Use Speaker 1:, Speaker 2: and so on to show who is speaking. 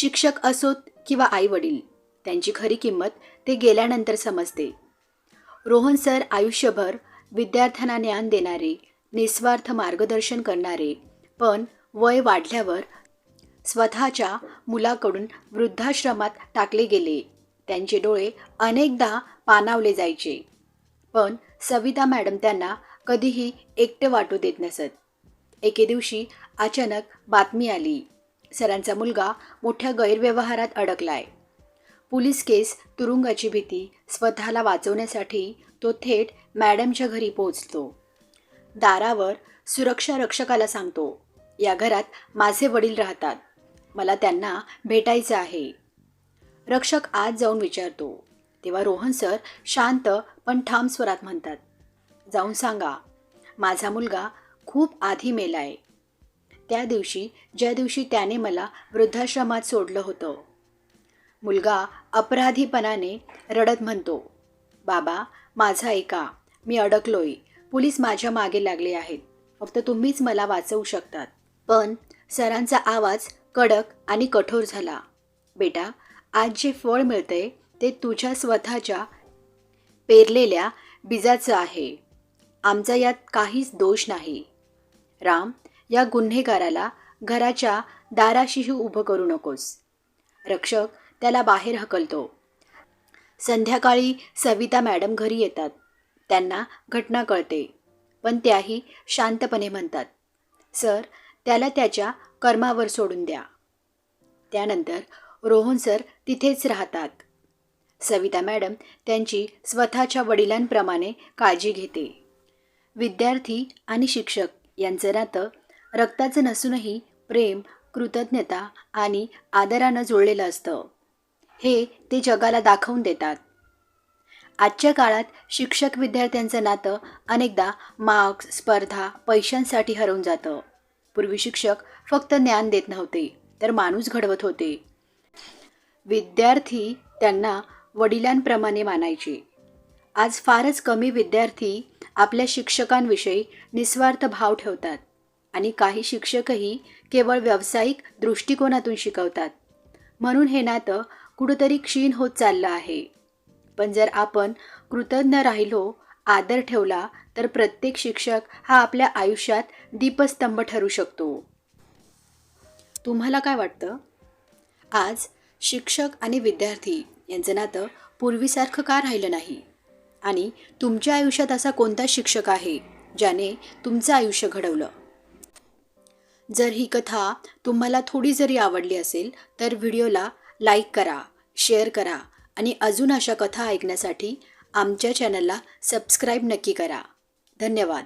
Speaker 1: शिक्षक असोत किंवा आई वडील त्यांची खरी किंमत ते गेल्यानंतर समजते. रोहन सर आयुष्यभर विद्यार्थ्यांना ज्ञान देणारे निस्वार्थ मार्गदर्शन करणारे पण वय वाढल्यावर स्वतःच्या मुलाकडून वृद्धाश्रमात टाकले गेले. त्यांचे डोळे अनेकदा पानावले जायचे. पण सविता मॅडम त्यांना कधीही एकटे वाटू देत नसत. एके दिवशी अचानक बातमी आली. सरांचा मुलगा मोठ्या गैरव्यवहारात अडकलाय. पोलीस केस तुरुंगाची भीती स्वतःला वाचवण्यासाठी तो थेट मॅडमच्या घरी पोहोचतो. दारावर सुरक्षा रक्षकाला सांगतो या घरात माझे वडील राहतात. मला त्यांना भेटायचं आहे. रक्षक आज जाऊन विचारतो तेव्हा रोहन सर शांत पण ठाम स्वरात म्हणतात. जाऊन सांगा माझा मुलगा खूप आधी मेलाय. त्या दिवशी ज्या दिवशी त्याने मला वृद्धाश्रमात सोडलं होतं. मुलगा अपराधीपणाने रडत म्हणतो बाबा माझा ऐका मी अडकलोय. पोलीस माझ्या मागे लागले आहेत. फक्त तुम्हीच मला वाचवू शकतात. पण सरांचा आवाज कडक आणि कठोर झाला. बेटा आज जे फळ मिळतंय ते तुझ्या स्वतःच्या पेरलेल्या बीजाचं आहे. आमचा यात काहीच दोष नाही. राम या गुन्हेगाराला घराच्या दाराशीही उभं करू नकोस. रक्षक त्याला बाहेर हकलतो. संध्याकाळी सविता मॅडम घरी येतात. त्यांना घटना कळते. पण त्याही शांतपणे म्हणतात सर त्याला त्याच्या कर्मावर सोडून द्या. त्यानंतर रोहन सर तिथेच राहतात. सविता मॅडम त्यांची स्वतःच्या वडिलांप्रमाणे काळजी घेते. विद्यार्थी आणि शिक्षक यांचं नातं रक्ताचं नसूनही प्रेम कृतज्ञता आणि आदरानं जुळलेलं असतं. हे ते जगाला दाखवून देतात. आजच्या काळात शिक्षक विद्यार्थ्यांचं नातं अनेकदा मार्क्स स्पर्धा पैशांसाठी हरवून जातं. पूर्वी शिक्षक फक्त ज्ञान देत नव्हते तर माणूस घडवत होते. विद्यार्थी त्यांना वडिलांप्रमाणे मानायचे. आज फारच कमी विद्यार्थी आपल्या शिक्षकांविषयी निस्वार्थ भाव ठेवतात. आणि काही शिक्षकही केवळ व्यावसायिक दृष्टिकोनातून शिकवतात. म्हणून हे नातं कुठंतरी क्षीण होत चाललं आहे. पण जर आपण कृतज्ञ राहिलो आदर ठेवला तर प्रत्येक शिक्षक हा आपल्या आयुष्यात दीपस्तंभ ठरू शकतो. तुम्हाला काय वाटतं? आज शिक्षक आणि विद्यार्थी यांचं नातं पूर्वीसारखं का राहिलं नाही? आणि तुमच्या आयुष्यात असा कोणता शिक्षक आहे ज्याने तुमचं आयुष्य घडवलं? जर ही कथा तुम्हाला थोडी जरी आवडली असेल तर व्हिडिओला लाईक करा शेअर करा आणि अजून अशा कथा ऐकण्यासाठी आमच्या चॅनलला सबस्क्राईब नक्की करा. धन्यवाद.